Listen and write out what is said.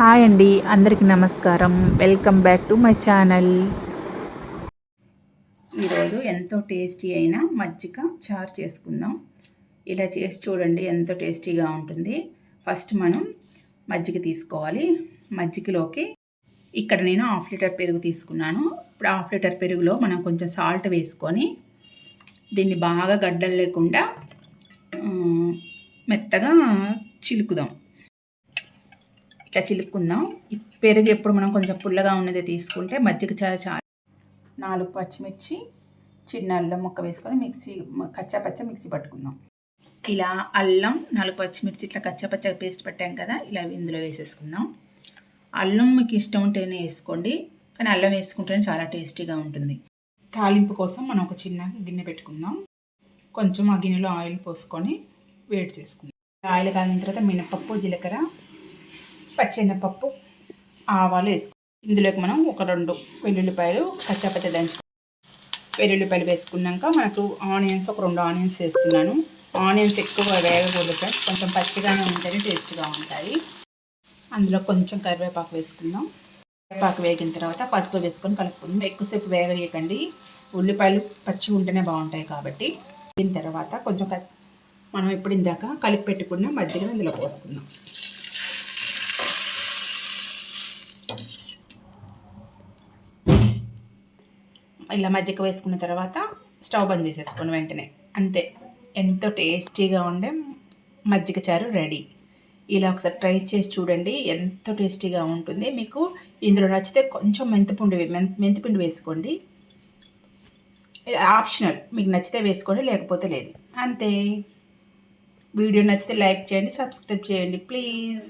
Hi అండి అందరికీ నమస్కారం. Welcome back to my channel ఈరోజు ఎంతో టేస్టీ అయిన మజ్జిగ చారు చేసుకుందాం. ఇలా చేసి చూడండి ఎంతో టేస్టీగా ఉంటుంది. ఫస్ట్ మనం మజ్జిగ తీసుకోవాలి. మజ్జిగలోకి ఇక్కడ నేను హాఫ్ లీటర్ పెరుగు తీసుకున్నాను. ఇప్పుడు హాఫ్ లీటర్ పెరుగులో మనం కొంచెం సాల్ట్ వేసుకొని దీన్ని బాగా గడ్డలు లేకుండా మెత్తగా చిలుకుదాం. ఇట్లా చిలుక్కుందాం పెరుగు ఎప్పుడు మనం కొంచెం పుల్లగా ఉన్నది తీసుకుంటే మజ్జిగ చాలా చాలా నాలుగు పచ్చిమిర్చి చిన్న అల్లం ముక్క వేసుకొని మిక్సీ కచ్చా పచ్చ మిక్సీ పట్టుకుందాం. ఇలా అల్లం నాలుగు పచ్చిమిర్చి ఇట్లా కచ్చా పచ్చ పేస్ట్ పెట్టాం కదా ఇలా ఇందులో వేసేసుకుందాం. అల్లం మీకు ఇష్టం ఉంటేనే వేసుకోండి కానీ అల్లం వేసుకుంటేనే చాలా టేస్టీగా ఉంటుంది. తాలింపు కోసం మనం ఒక చిన్న గిన్నె పెట్టుకుందాం. కొంచెం ఆ గిన్నెలో ఆయిల్ పోసుకొని వేడి చేసుకుందాం. ఆయిల్ కాగిన తర్వాత మినపప్పు జీలకర్ర పచ్చెనపప్పు ఆవాలు వేసుకో. ఇందులోకి మనం ఒక రెండు వెల్లుల్లిపాయలు కచ్చాపచ్చ దంచు వెల్లుల్లిపాయలు వేసుకున్నాక మనకు ఆనియన్స్ ఒక రెండు ఆనియన్స్ వేస్తున్నాను. ఆనియన్స్ ఎక్కువ వేయకూడదు ఫ్రెండ్స్. కొంచెం పచ్చిగానే ఉంటేనే టేస్ట్గా ఉంటాయి. అందులో కొంచెం కరివేపాకు వేసుకుందాం. కరివేపాకు వేగిన తర్వాత పసుపు వేసుకొని కలుపుకుందాం. ఎక్కువసేపు వేగనీయకండి. ఉల్లిపాయలు పచ్చి ఉంటేనే బాగుంటాయి కాబట్టి. దీని తర్వాత కొంచెం మనం ఇప్పుడు ఇందాక కలిపి పెట్టుకున్న మధ్యలో ఇందులో పోసుకుందాం. ఇలా మజ్జిగ వేసుకున్న తర్వాత స్టవ్ బంద్ చేసేసుకోండి వెంటనే. అంతే. ఎంతో టేస్టీగా ఉండే మజ్జిగ చారు రెడీ. ఇలా ఒకసారి ట్రై చేసి చూడండి. ఎంతో టేస్టీగా ఉంటుంది. మీకు ఇందులో నచ్చితే కొంచెం మెంతిపిండి మెంతిపిండి వేసుకోండి. ఆప్షనల్. మీకు నచ్చితే వేసుకోండి లేకపోతే లేదు. అంతే. వీడియో నచ్చితే లైక్ చేయండి సబ్స్క్రైబ్ చేయండి ప్లీజ్.